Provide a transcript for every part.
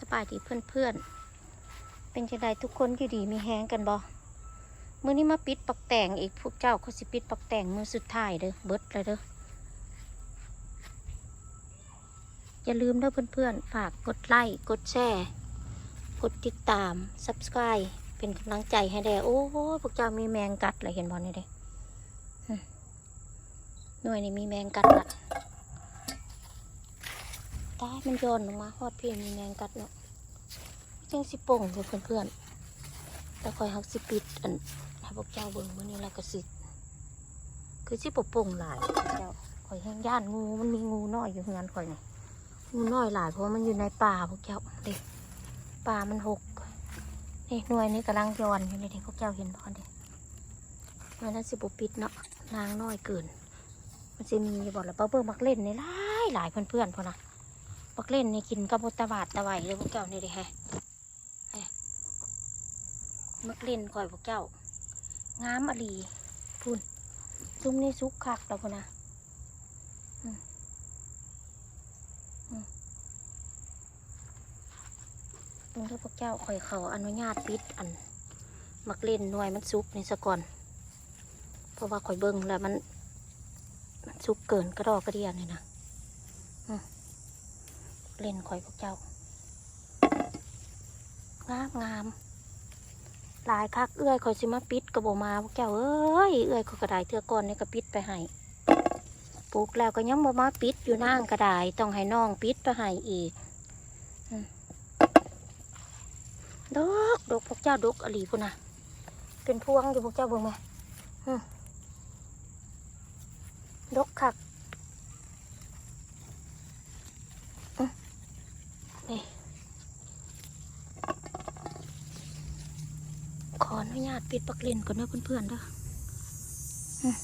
สบายดีเพื่อนๆ เป็นจังไดทุกคนอยู่ดีมีแฮงกันบ่มื้อนี้มาปิดปักแต่งอีกพวกเจ้าเขาสิปิดปักแต่งมือสุดท้ายเด้อเบิดเลยเด้ออย่าลืมเด้อเพื่อนๆ ฝากกดไลค์กดแชร์กดติดตาม subscribe เป็นกำลังใจให้แด่โอ้โหพวกเจ้ามีแมงกัดเลยเห็นบ่นี่เด้อหน่วยนี้มีแมงกัดละ ตายมันโยนลงมาฮอดเพียงมีแมงกัดเนาะจังสิป่งอยู่เพื่อนๆแต่คอยหักสิปิดอันห้พวกเจ้าเบิ่งมื้อนี้ล้วก็สิคือสิบ่ป่งหลายพวกเจ้าคอยแห้งย่านงูมันมีงูน้อยอยู่เฮือนคอยนี่งูน้อยหลายเพราะมันอยู่ในป่าพวกเจ้าเด็ป่ามันหกนี่หน่วยนี้กำลังย้อนอยู่ในี่เด็พวกเจ้าเห็นบ่เด็มันน่าสิบ่ปิดเนาะนางน้อยเกินมันสิมีบอกแล้วเป้าเบิ่งมักเล่นในี่หลายหลายเพื่อนๆพอนะ ปักเล่นในกินกับบตะบาดตะไหวเลยพวกเจ้านี่ดิแฮะแฮะมักเล่นคอยพวกเจ้างามอลีพุ่นซุ้มนี่ซุกคักแล้วพุ่นนะอืมอืมตรงที่พวกเจ้าคอยเขาอนุญาตปิดอัน มักเล่นหน่วยมันซุกในี่ซะก่อน เพราะว่าคอยเบิ้งแล้วมัน มันซุกเกินกระดอกกระเดียนี่นะ เล่นคอยพวกเจ้า งามงามหลายคักเอื้อยคอยสิมาปิดกระโบมาพวกเจ้าเอ้ยเอื้อยเขากระไดเทือก่อนนี่ก็ปิดไปให้ปลูกแล้วก็ยังบ่มาปิดอยู่นั่งกระไดต้องให้น้องปิดไปให้อีกดกดกพวกเจ้าดกอลีพุ่นนะเป็นพวงอยู่พวกเจ้าเบิ่งไหมดกคัก นี่ข ออนุญาตปิดปักเลนก่อนนะเพื่อนๆเด้ออืม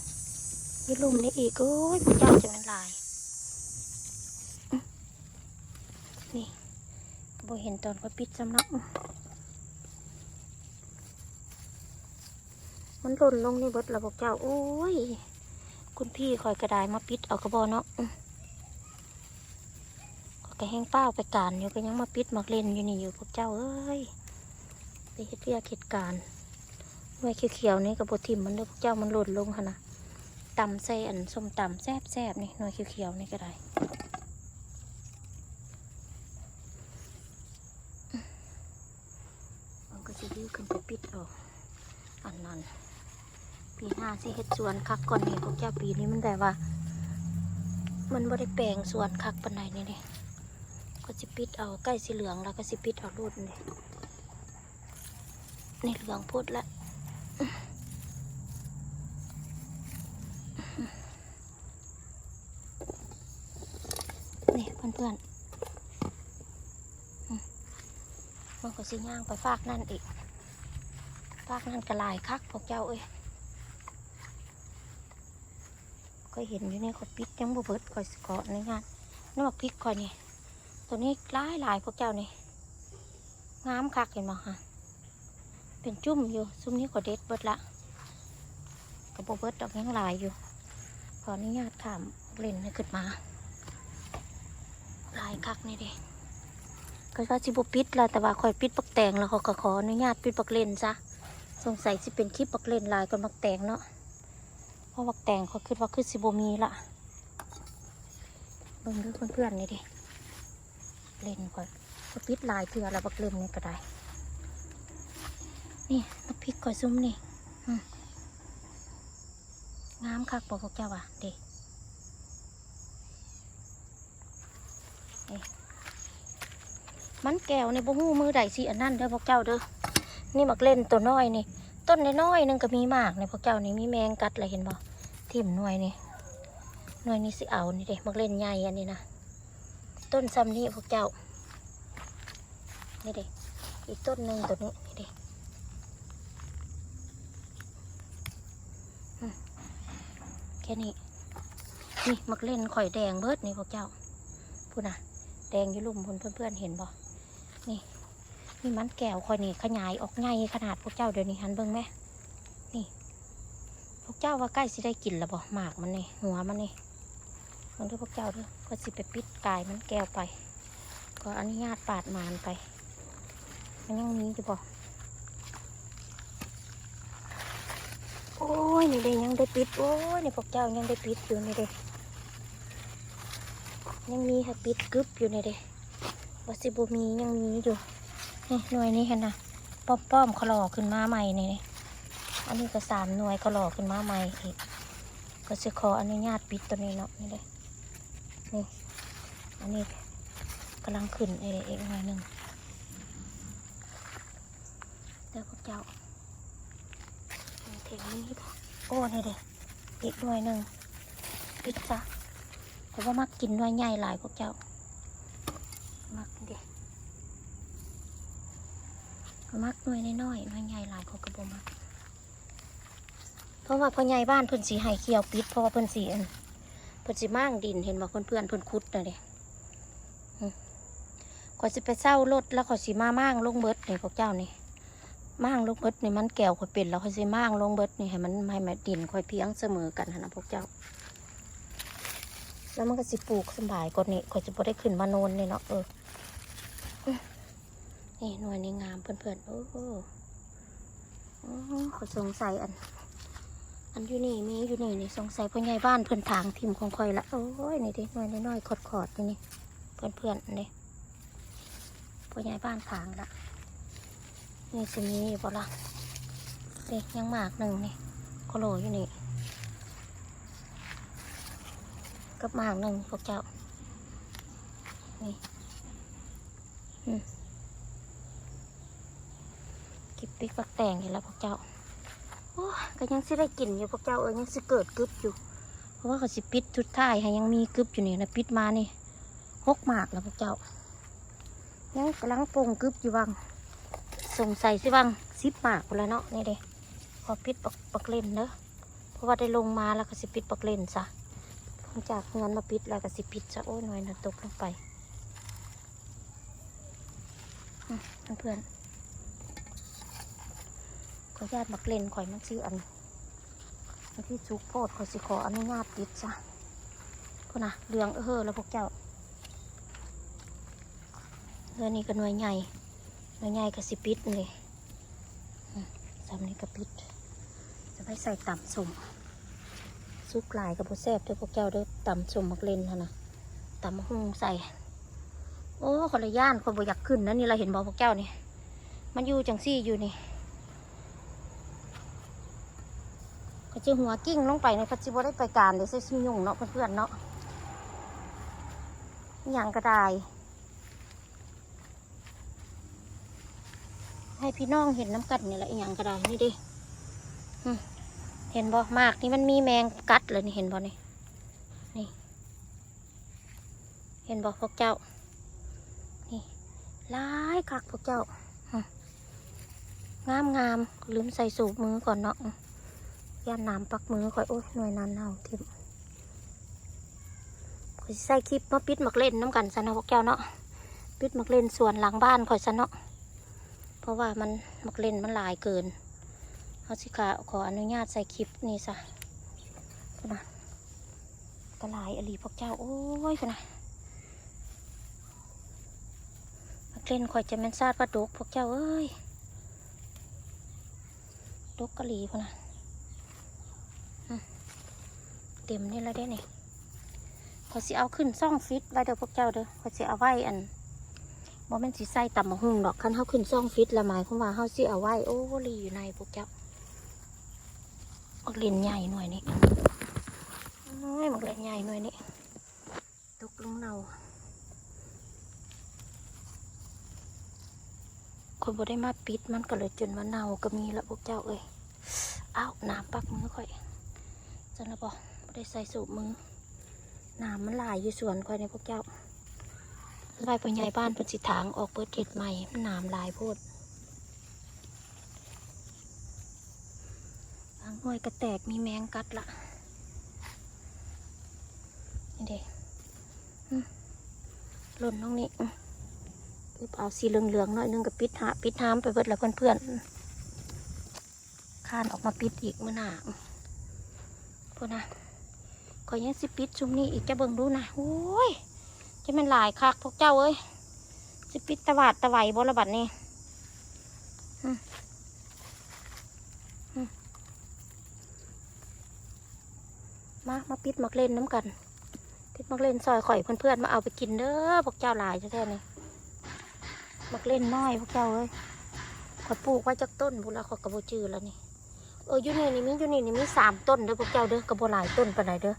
มีลุมนี่อีกโอ้ยพระเจ้าจะเป็นลายอืมนี่บ่เห็นตอนเขาปิดสำนักอืมมันหล่นลงในเบิดแล้วพวกเจ้า โอ้ย คุณพี่คอยกระดายมาปิดเอากระบอเนาะอืมก็แห้งเป้าไปการอยู่ก็ยังมาปิดมักเล่นอยู่นี่อยู่พวกเจ้าเอ้ยไปเฮ็ดเรียกเหตุการณ์ หน่วยเขียวๆนี่กับบทิมมันเด้อพวกเจ้ามันหล่นลงค่ะนะตำใส่อันส้มตำแซ่บๆนี่หน่วยเขียวๆนี่ก็ได้มันก็จะยื้อขึ้นไปปิดเออกอันนั้นปีหน้าสิเฮ็ดสวนคักก่อนนี่พวกเจ้าปีนี้มันได้ว่า มันบ่ได้แปลงสวนคักปานใดนี่เด้ก็สิปิดเอาใกล้สีเหลืองแล้วก็สิปิดเอารูดนี่นี่เหลืองพูดละนี่ เพื่อนๆมันก็สิย่างไปฟากนั่นอีก ฟากนั่นกระลายคักพวกเจ้าเอ้ยก็เห็นอยู่นี่เขาปิดยังบ่เบิดคอยสเกาะในงานนี่มาพริกคอยนี่ตัวนี้หลายหลายพวกเจ้านี่งามคักเห็นไหมคะเป็นจุ่มอยู่ซุ้มนี้ก็เด็ดเบิดละกระโบเบิดดอกยังหลายอยู่ขออนุญาตถามเล่นให้ขึ้นมาายคักนี่เด้ก็ว่าสิบปิดละแต่ว่าคอยปิดปักแตงแล้วเขาก็ขออนุญาตปิดปักเล่นซะสงสัยสิเป็นคลิปปักเล่นลายกว่าปักแตงเนาะเพราะปักแตงเขาคิดว่าคือสิบมีละเบิ่งดูเพื่อนๆนี่ดิเล่นก่อนก็ปิดลายเถื่อแล้วบักเล่นนี่ก็ได้ นี่น้ำพริกก่อยซุ้มนี่งามคักบอกพวกเจ้าว่ะเด็ มันแก้วในบ่หูมือใดสิอันนั้นเด้อพวกเจ้าเด้อนี่มักเล่นตัวน้อยนี่ ต้นน้อยนึงก็มีมากในพวกเจ้านี่มีแมงกัดอะไรเห็นบ่ทิ่มหน่วยนี่หน่วยนี้สิเอานี่เด็มักเล่นใหญ่อันนี้นะต้นซ้ำนี้พวกเจ้านี่เด็อีกต้นหนึ่งตัวนี้นี่เด็แค่นี้นี่มักเล่นข่อยแดงเบิดนี่พวกเจ้าพูดนะ แดงอยู่ลุ่มเพื่อนเพื่อนเห็นบ่นี่นี่มันแก้วข่อยนี่ขยายออกง่ายขนาดพวกเจ้าเดี๋ยวนี้หันเบิ่งไหมนี่ พวกเจ้าว่าใกล้สิได้กินแล้วบ่หมากมันนี่หัวมันนี่มันด้วยพวกเจ้าด้วยก็สิไปปิดกายมันแก้วไป ก็อนุญาตปาดมานไป มันยังมีอยู่บ่โอ้ยนี่เด้ยังได้ปิดโอ้ยนี่พวกเจ้ายังได้ปิดอยู่นี่เด้ ยังมีค่ะปิดกึบอยู่ในเด้ว่าสิบมียังมีอยู่นี่หน่วยนี้เห็นนะป้อมป้อมๆขลอขึ้นมาใหม่นี่อันนี้ก็สามหน่วยขลอขึ้นมาใหม่อีกก็จะขออนุญาตปิดตัวนี้เนาะนี่เด้นี่อันนี้กำลังขึ้นเองอีกหน่อยหนึ่งเดี๋ยวพวกเจ้าเทงนี้โอ้นี่เด้อีกหน่วยหนึ่งปิดซะ เพราะว่ามักกินหน่วยใหญ่หลายพวกเจ้า มักเด้มักหน่วยน้อยๆหน่วยใหญ่หลายเขากระบมัก เพราะว่าพ่อใหญ่บ้านเพิ่นสีไห้เขียวปิด เพราะว่าเพิ่นสีอันเพิ่นสีมั่งดินเห็นบ่เพื่อนเพื่อนเพิ่นคุดน่ะเด้ขอยสิไปเศร้ารถแล้วขอสิมามั่งลงเบิดนี่พวกเจ้านี่มั่งลงเบิดนี่มันแก้วขอยเป็นแล้วขอยสิมั่งลงเบิดนี่ให้มันให้มันดินขอยเพียงเสมอกันนะพวกเจ้า แล้วมันก็สิปลูกสบายกว่านี้ขอยจะบ่ได้ขึ้นมาโนนนี่เนาะเออนี่หน่วยนี้งามเพื่อนๆโอ้โหอ๋อขอยสงสัยอัน อันอยู่นี่มีอยู่นี่นี่สงสัยพ่อใหญ่บ้านเพื่อนทางทิมของคอยละโอ้ยนี่ดิหน่อยน้อยๆขอดขอดๆนี่นี่เพื่อนเนๆนี่พ่อใหญ่บ้านทางละนี่สิมีอยู่บ่ละเด็กยังมากหนึ่งนี่โคโลอยู่นี่ กับหมากหนึ่งพวกเจ้า นี่อืมกิบปิกปักแต่งเห็นแล้วพวกเจ้า โอ้ยก็ยังสิได้กินอยู่พวกเจ้าเอ้ยยังสิเกิดกึบอยู่ เพราะว่าเขาสิปิดชุดท้ายให้ยังมีกึบอยู่นี่นะปิดมานี่หกหมากแล้วพวกเจ้า ยังกำลังปรุงกึบอยู่วังสงสัยสิวังสิบหมากหมดแล้วเนาะนี่เด้พอปิดปักปักเล่นเนอะเพราะว่าได้ลงมาแล้วก็สิปิดปักเล่นซะ งจากเงินมาปิดแล้วก็สิปิดซะโอ้ยหน่อยนะตกลงไปเพื่อนขอญาตมักเล่นข่อยมันซื้ออันอันที่ซุกโพดขอสิขออนุญาตปิดจ้ะพุ่นะเรืองเออแล้วพวกเจ้าเรือนี้ก็หน่วยใหญ่หน่วยใหญ่ก็สิปิดเลยสามนี้ก็ปิด จะไปใส่ต่ำสม ซุกหลายกับโบแซบด้อพวกเจ้าเด้อต่ำสมมักเล่นหั่นะตำหงใส่ โอ้คนละย่านคนบ่อยากขึ้นนะนี่เราเห็นบอกพวกเจ้านี่ มันอยู่จังซี่อยู่นี่ก็จะหัวกิ้งลงไปในพัจิบได้ไปการเดี๋ยใส่ซิมยุ่งเนาะเพื่อนๆเนาะอย่างก็ไดให้พี่น้องเห็นน้ำกัดนี่แหละอย่างก็ไดนี่ดิ เห็นบ่มากนี่มันมีแมงกัดเลยนี่เห็นบ่นี่นี่เห็นบ่พวกเจ้า นี่ลายคักพวกเจ้างามงามลืมใส่สูบมือก่อนเนาะย่านน้ำปักมือก่อยโอ้ยหน่วยนั้นเอาทิมข่อยใส่คลิปมาปิดหมักเล่นน้ำกันซะเนาะพวกแก้วเนาะปิดหมักเล่นส่วนหลังบ้านข่อยซะเนาะเพราะว่ามันหมักเล่นมันหลายเกิน เอาสิค่ะขออนุญาตใส่คลิปนี่ซะพนนะก็หลายอลีพวกเจ้า โอ้ยพนนะหมักเล่นข่อยจะแม่นซาดปลาดุกพวกเจ้าเอ้ยดกกะหลีพนนะเต็มนี่แล้วได้นี่ขาสิเอาขึ้นซ่องฟิตไว้เด้อพวกเจ้าเด้อขาสิเอาไว้อันบ่แม่นสิใส่ต่ำมฮุ่งดอกคันเขาขึ้นซ่องฟิตละหมายความว่าเขาสิเอาไว้โอ้ลีอยู่ในพวกเจ้า ออกเล่นใหญ่หน่อยนี่น้อยมักเล่นใหญ่หน่อยนี่ตกลงเราคนบ่ได้มาปิดมันก็เลยจนว่าเน่าก็มีละพวกเจ้าเอ้ยอ้าวน้ำปักมือค่อยจันละบอกไม่ได้ใส่สูบมือน้ำมันหลายอยู่สวนคอยในพวกเจ้าไล่ไปใหญ่บ้านเป็นสิถางออกเปิดเห็ดใหม่มันน้ำหลายโพดบาง หน่วยกระแตกมีแมงกัดละนี่เด็หล่นน้องนี่อื้ปึ๊บเอาสีเหลืองๆหน่อยนึงกับปิดหาปิดห้ามไปเบิดแล้วเพื่อนๆข้านออกมาปิดอีกเมื่อหนาพวกนะขอยังสิปิดชุมนี้อีกจะเบิ่งดูนะโอ้ยจะมันหลายคักพวกเจ้าเอ้ยสิปิดตะวาดตะไหวบ่ละบัดนี่อืมอืม มามาปิดมักเล่นน้ำกัน ปิดมักเล่นซอยข่อยเพื่อนๆมาเอาไปกินเด้อพวกเจ้าหลายแท้ๆนี่มักเล่นน้อยพวกเจ้าเอ้ยข่อยปลูกไว้จากต้นบุละข่อยกระโบจือแล้วนี่เอออยู่นี่นี่มีอยู่นี่นี่มีสามต้นเด้อพวกเจ้าเด้อกระโบหลายต้นปานไหนเด้อ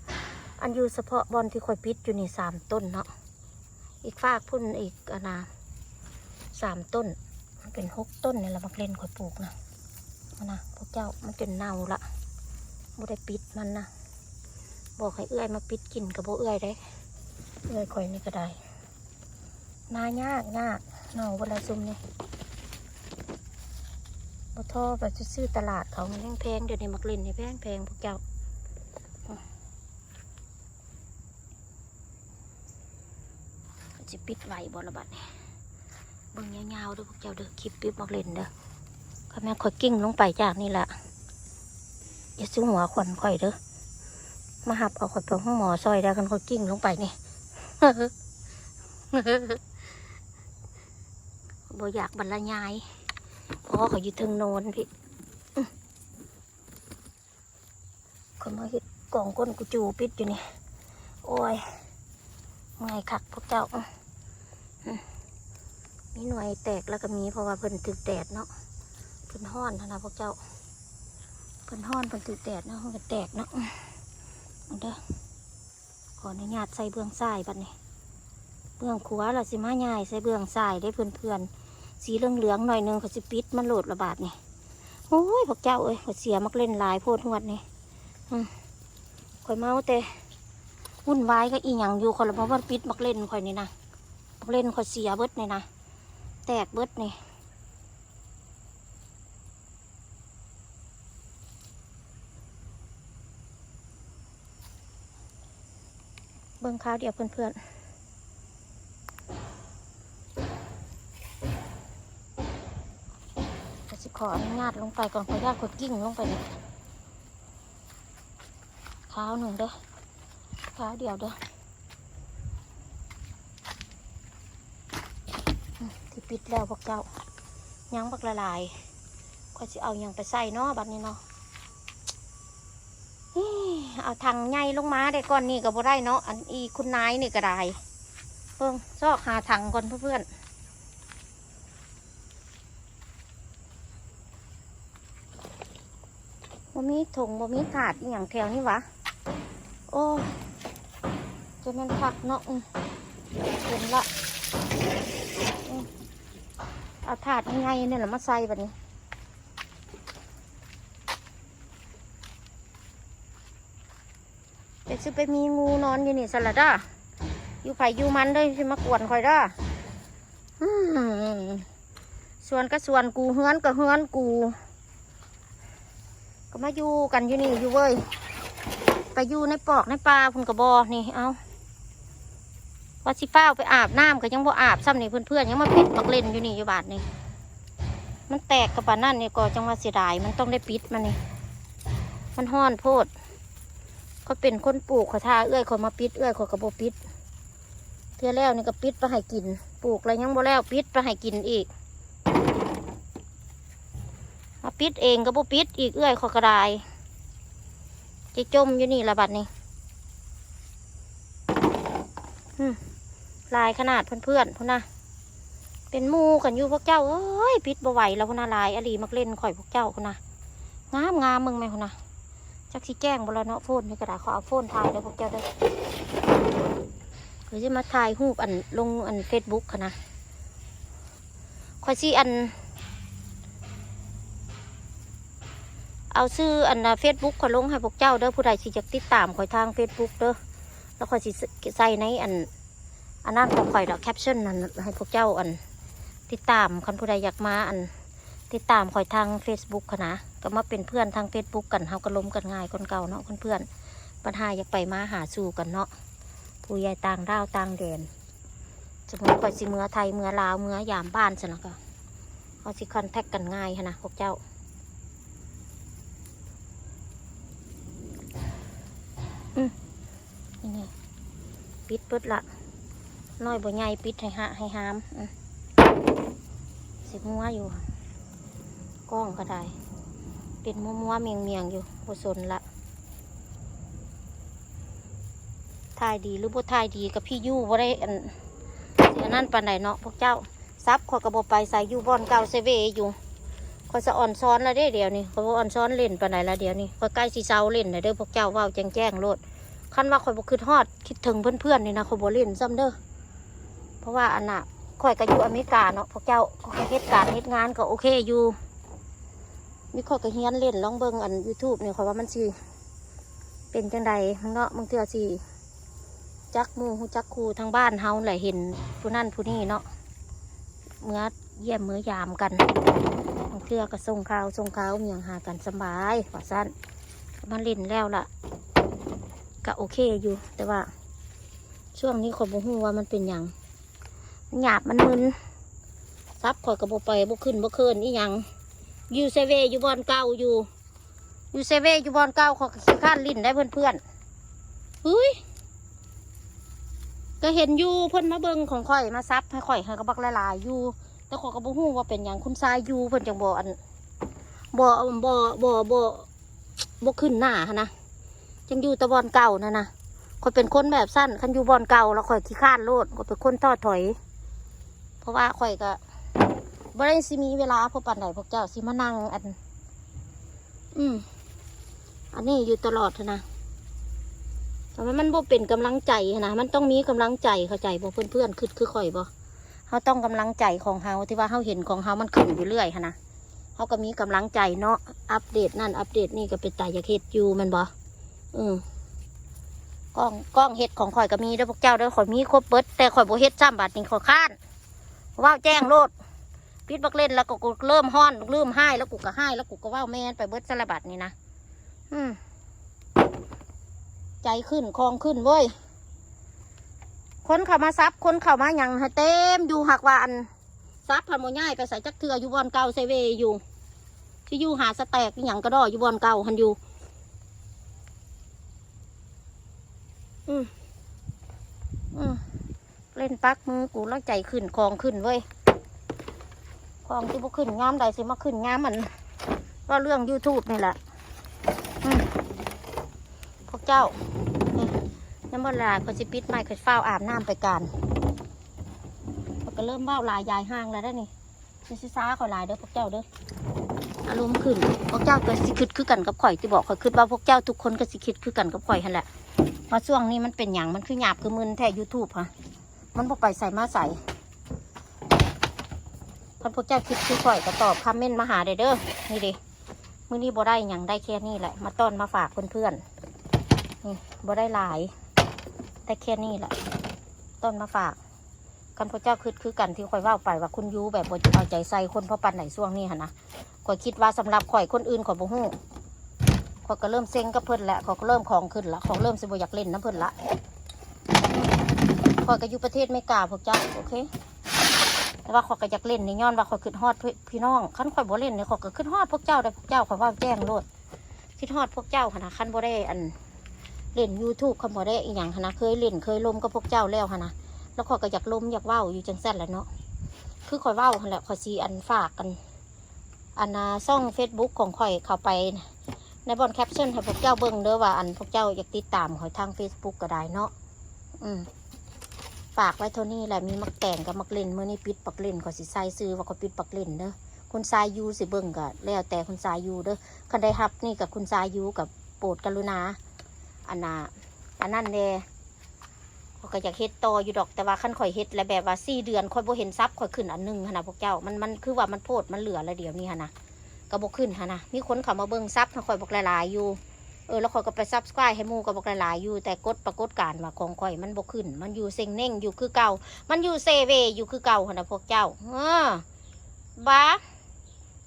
อันอยู่เฉพาะบอลที่ข่อยปิดอยู่นี่สามต้นเนาะอีกฝากพุ่นอีกอนนาสามต้น มันเป็นหกต้นเนี่ละมักเล่นข่อยปลูกนะนะพวกเจ้ามันจนเน่าละบ่ได้ปิดมันนะ บอกให้เอื้อยมาปิดกินกับโบเอื้อยได้ เอื้อยข่อยนี่ก็ได้นายากยากเน่าเวลาซุ่มนี่บ่ท่อแบบซื้อตลาดเขามันแพงเดี๋ยวนี้มักเล่นนี่แพงแพงพวกเจ้าจะปิดไว้บอระบัดนี่เบิ่งยาวๆด้อพวกเจ้าเด้อคลิปปิดมักเล่นเด้อข้าแม่คอยกิ้งลงไปจากนี่ละอย่าซื้อหัวขวัญข่อยเด้อ มาหับเอาข่อยไปห้องหมอซอยได้กันข่อยกิ้งลงไปนี่บ่อยากบรรยายเพราะว่าเขาอยู่ทึงโนนพี่คนมาเห็ดกล่องก้นกูจูปิดอยู่นี่ โอ้ยไงคักพวกเจ้ามีหน่วยแตกแล้วก็มีเพราะว่าเพิ่นถึกแดดเนาะเพิ่นห้อนนะพวกเจ้าเพิ่นห้อนเพิ่นถึกแดดเนาะเพิ่นแตกเนาะ เด้อขออนุญาตใส่เบื้องซ้ายบัดนี้ เบื้องขวาเราสิมาใหญ่ใส่เบื้องซ้ายได้เพื่อนๆ สีเหลืองๆหน่อยหนึงเขาสิปิดมันโหลดระบาดนี่โอ้ยพวกเจ้าเอ้ยเขาเสียมักเล่นลายโพดหวดนี่ข่อยเมาแต่วุ่นวายก็อีหยังอยู่คนละเพราะว่าปิดมักเล่นข่อยนี่นะมักเล่นข่อยเสียเบิดนี่นะแตกเบิดนี่ เบิ่งข้าวเดียวเพื่อนๆก็สิขออนุญาตลงไปก่อนขออนุญาตกดกิ้งลงไปเลยข้าวหนึ่งเด้อข้าวเดียวเด้อที่ปิดแล้วพวกเจ้ายังบักละลายก็จะเอายังไปใส่เนาะบัดนี้เนาะ เอาทางใหญ่ลงมาได้ก่อนนี่ก็บ่ได้เนาะอันอีคุณนายนี่ก็ได้เพิ่งซอกหาถังก่อนเพื่อนๆบ่มีถุงบ่มีถาดอย่างแถวนี้วะ โอ้จะมันผักเนาะเห็นละเอาถาดยังไงเนี่ยแหละมาใส่แบบนี้ เดี๋ยวจะไปมีงูนอนอยู่นี่สลัดด้าอยู่ไผ่อยู่มันเลยสิมากวนคอยด้าอืมส่วนก็ส่วนกูเฮือนก็เฮือนกู ก็มาอยู่กันอยู่นี่อยู่เว้ยไปอยู่ในปอกในปลาพุ่นกระบอนี่เอาว่าสิฟ้าวไปอาบน้ำก็ยังบ่อาบซ้ำนี่เพื่อนๆยังมาปิดมักเล่นอยู่นี่อยู่บาทนี่มันแตกกับปานนั่นนี่ก็จังว่าเสียดายมันต้องได้ปิดมันนี่มันห้อนโพด ก็เป็นคนปลูกเขาทาเอื้อยเขามาปิดเอื้อยเขากระโบปิดเทือแล้วนี่ก็ปิดไปให้กิน ปลูกแล้วยังบ่แล้วปิดไปให้กินอีกมาปิดเองก็บ่ปิดอีกเอื้อยเขากระไดจะจมอยู่นี่ละบัดนี้อืมลายขนาดเพื่อนๆพุ่นนะเป็นมูกันอยู่พวกเจ้าเอ้ยปิดบ่ไหวแล้วพุ่นนะลายอลีมักเล่นข่อยพวกเจ้าพุ่นนะงามงามมึงไหมพุ่นนะ จักสิแจ้งบ่ล้วเนาะโฟนนี่กระดาษขาเอาโฟนถ่ายเด้อพวกเจ้าเด้อเดี๋ยวจะมาถ่ายรูปอันลงอันเฟซบุ๊กค่ะนะข่อยสิอัน เอาชื่ออันเฟซบุ๊กขอยลงให้พวกเจ้าเด้อผู้ใดสิอยากติดตามขอยทางเฟซบุ๊กเด้อแล้วขอยสิใส่ในอันอันนั้นของขอยดอกแคปชั่นนั่นให้พวกเจ้าอัน ติดตามคันผู้ใดอยากมาอัน ติดตามขอยทาง Facebook ค่ะนะ ก็มาเป็นเพื่อนทาง Facebook กันเฮาก็ล้มกันง่ายคนเก่าเนาะเพื่อนๆปัญหาอยากไปมาหาสู่กันเนาะผู้ใหญ่ต่างดาวต่างแดนจะเมื่อไปสิเมื่อไทยเมื่อลาวเมื่อยามบ้านซะนะก็เขาสิคอนแทคกันง่ายนะพวกเจ้านี่นี่ปิดเปิดละน้อยบ่ใหญ่ปิดให้หะให้หามอืมสิมัวอยู่กล้องก็ได้ เป็นมัวมัวๆเมียงเมียงอยู่บ่สนละถ่ายดีหรือบ่ถ่ายดีกับพี่ยู่บ่ได้อันเสียนั่นปานใดเนาะพวกเจ้าซับขอกระบไปใส่ยู่บอนเก่าเซเวอยู่ขอจะอ่อนซ้อนแล้วเด้เดี๋ยวนี้ขอยบ่อ่อนซ้อนเล่นปานใดละเดี๋ยวนี้ขอใกล้สิเซาเล่นเด้อพวกเจ้าว้าแจ้งแจ้งโลดคันว่าขอยบ่คิดฮอดคิดถึงเพื่อนๆนี่นะขอยบ่เล่นซ้ำเด้อเพราะว่าอันน่ะข่อยก็อยู่อเมริกาเนาะพวกเจ้าก็เฮ็ดการเฮ็ดงานก็โอเคอยู่ มีข้อยก็เฮียนเล่นลองเบิงอัน YouTube นี่ขอยว่ามันสิเป็นจังใดเนาะบางเทื่อสิจักมู่ฮู้จักคูทางบ้านเฮาแหละเห็นผู้นั่นผู้นี่เนาะเมื่อเยี่ยมเมื้อยามกันบางเทื่อก็ส่งข่าวส่งข่าวเมียงหากันสบายว่าซั่นมันเล่นแล้วล่ะก็โอเคอยู่ แต่ว่า ช่วงนี้ขอยบ่ฮู้ว่ามันเป็นหยังมันหยาบมันมึนซับข่อยก็บ่ไปบ่ขึ้นบ่เคินอีหยัง อยู่เซเวอยู่บอนเก่าอยู่ อยู่เซเวอยู่บอนเก่าเขาขี้ข้านลิ้นได้เพื่อนเพื่อนเฮ้ยก็เห็นอยู่เพิ่อนมาเบิงของข่อยมาซับให้ข่อยให้กระบักหลายๆอยู่แต่ขอยก็บ่ฮู้ว่าเป็นหยังคุณทรายอยู่เพิ่อนจังบ่อันบ่บ่บ่บ่บ่ขึ้นหน้าหั้นะจังอยู่ตะบอนเก่านั่นะข่อยเป็นคนแบบสั้นคันอยู่บอนเก่าแล้วข่อยขี้ข้านโลดข่อยเป็นคนทอดถอย เพราะว่าข่อยก็ บ่ได้สิมีเวลาพบปันใดพวกเจ้าสิมานั่งอัน อืม อันนี้อยู่ตลอดหั้นนะแต่ว่ามันบ่เป็นกำลังใจหั้นนะมันต้องมีกำลังใจเข้าใจบ่เพื่อนเพื่อนๆคือคือข่อยบ่เฮาต้องกำลังใจของเฮาที่ว่าเฮาเห็นของเฮามันขึ้นอยู่เรื่อยหั้นนะเฮาก็มีกำลังใจเนาะอัปเดตนั่นอัปเดตนี่ก็เป็นตายอยากเฮ็ดอยู่แมันบ่อืมกล้องกล้องเฮ็ดของข่อยก็มีเด้อพวกเจ้าเด้อข่อยมีครบเบิดแต่ข่อยบ่เฮ็ดซ้ำบาดนี้ข่อยค้านว่าวแจ้งโลด พิษบักเล่นแล้วก็กูเริ่มห้อนเริ่มให้แล้วกูก็ให้แล้วกูก็ว่าวแม่นไปเบิดสารบัดนี่นะอืมใจขึ้นคลองขึ้นเว้ยคนเข้ามาซับคนเข้ามาหยังเต็มอยู่หักวาอันซับพันโมย่ายไปใส่จักเทืออยู่บอนเก่าเซเวอยู่ ที่อยู่หาสแตกอหย่างก็ดออยู่บอนเก่าหันอยู่อืมอืมเล่นปักมือกูแล้วใจขึ้นคลองขึ้นเว้ย ของที่บุขึ้นงามใดสิมาขึ้นงามมันว่าเรื่อง YouTube นี่แหละพวกเจ้าน้ำมันลายคนสิปิดไม่เคยเฝ้าอาบน้ำไปกันก็เริ่มเบ้าลายยายห้างแล้วได้นี่นี่ซิซ้าข่อยลายเด้อพวกเจ้าเด้ออารมณ์ขึ้นพวกเจ้าก็สิคิดคือกันกับข่อยที่บอกข่อยคิดว่าพวกเจ้าทุกคนก็สิคิดคือกันกับข่อยหั่นแหละเพราะช่วงนี้มันเป็นอย่างมันคือหยาบคือมึนแท้ YouTube ค่ะมันบอกไปใส่มาใส่ ท่านพวกเจ้าคิดคือข่อยก็ตอบคอมเมนต์มาหาเด้อเด้อนี่ดิมื้อนี้บ่ได้หยังได้แค่นี้แหละ มาต้อนมาฝากเพื่อนๆนี่บ่ได้หลายได้แค่นี้แหละ ต้นมาฝากกันพวกเจ้าคิดคือกันที่ข่อยว่าไปว่าคุณยูแบบบ่เอาใจใส่คนเพราะปันไหนช่วงนี้หั่นะข่อยคิดว่าสำหรับข่อยคนอื่นข่อยบ่ฮู้ข่อยก็เริ่มเซ็งกับเพิ่นแล้วข่อยก็เริ่มของขึ้นละของเริ่มสิบ่อยากเล่นน้ำเพิ่นละข่อยก็อยู่ประเทศไม่กล้าพวกเจ้าโอเค แต่ว่าข่อยก็อยากเล่นนี่ย้อนว่าข่อยขึ้นฮอดพี่พี่น้องคันข่อยบ่เล่นเนี่ยข่อยก็ขึ้นฮอดพวกเจ้าได้พวกเจ้าข่อยว่าแจ้งโลดคิดฮอดพวกเจ้าขนาดคันบ่ได้อันเล่น YouTube คันบ่ได้อีหยังขนาดเคยเล่นเคยลมกับพวกเจ้าแล้วขนาดแล้วข่อยก็อยากลมอยากเว้าอยู่จังซั่นแหละเนาะคือข่อยเว้าหั่นแหละข่อยสิอันฝากกันอันน่อง Facebook ของข่อยเข้าไป ในบอนแคปชั่นให้พวกเจ้าเบิ่งเด้อว่าอันพวกเจ้าอยากติดตามข่อยทาง Facebook ก็ได้เนาะอืม ฝากไว้เท่านี้แหละมีมักแตงกับมักเล่นเมื่อนี้ปิดปักเล่นก็สิใส่ซื้อว่าเขาปิดปักเล่นเด้อคุณสายยูสิเบิ่งก็แล้วแต่คุณสายยูเด้อคันได้รับนี่กับคุณสายยูกับโปรดกรุณาอันน่ะอันนั่นเด้เขาก็อยากเฮ็ดต่ออยู่ดอกแต่ว่าขั้นข่อยเฮ็ดแล้วแบบว่าสี่เดือนข่อยบ่เห็นซับข่อยขึ้นอันหนึงหั่นนะพวกเจ้ามันมันคือว่ามันโพดมันเหลือแล้วเดี๋ยวนี้หั่นนะก็บ่ขึ้นหั่นนะมีคนเข้ามาเบิ่งซับข่อยบอกหลายๆอยู่ เออแล้วข่อยก็ไปซับสไครให้หมู่ก็บอกหลายๆอยู่แต่กดปรากฏการณ์ว่าของข่อยมันบ่ขึ้น มันอยู่เซ็งเน่งอยู่คือเก่า มันอยู่เซเวอยู่คือเก่าหั่นนะพวกเจ้าเออบ้า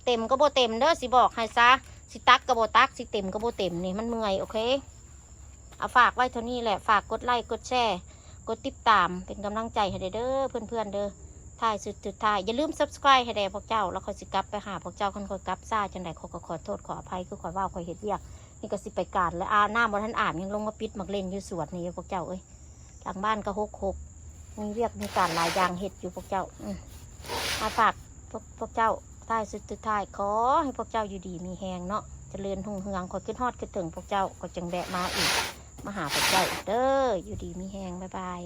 เต็มก็บ่เต็มเด้อสิบอกให้ซะสิตักก็บ่ตักสิเต็มก็บ่เต็มนี่มันเมื่อยโอเคเอาฝากไว้เท่านี้แหละฝากกดไลค์กดแชร์กดติดตามเป็นกำลังใจให้เด้อเพื่อนๆเด้อถ่ายสุดสุดท้ายอย่าลืม subscribe ให้แด่พวกเจ้า แล้วคอยสิกลับไปหาพวกเจ้าคนคอยกลับซาจังไดขอก็ขอโทษขออภัยคือขอว่าขอเฮ็ดเวียก นี่ก็สิไปการแล้วอาหน้าบ่ทันอาบยังลงมาปิดมักเล่นอยู่สวนนี่พวกเจ้าเอ้ยหลังบ้านก็หกหกมีเรียกมีการหลายอย่างเห็ดอยู่พวกเจ้าอืมาฝากพวกพวกเจ้าท้ายสุดท้ายขอให้พวกเจ้าอยู่ดีมีแหงเนาะเจริญหุ่งเฮืองคอยขึ้นฮอดขึ้นถึงพวกเจ้าก็จังแบะมาอีกมาหาพวกเจ้าเด้ออยู่ดีมีแหงบ๊ายบาย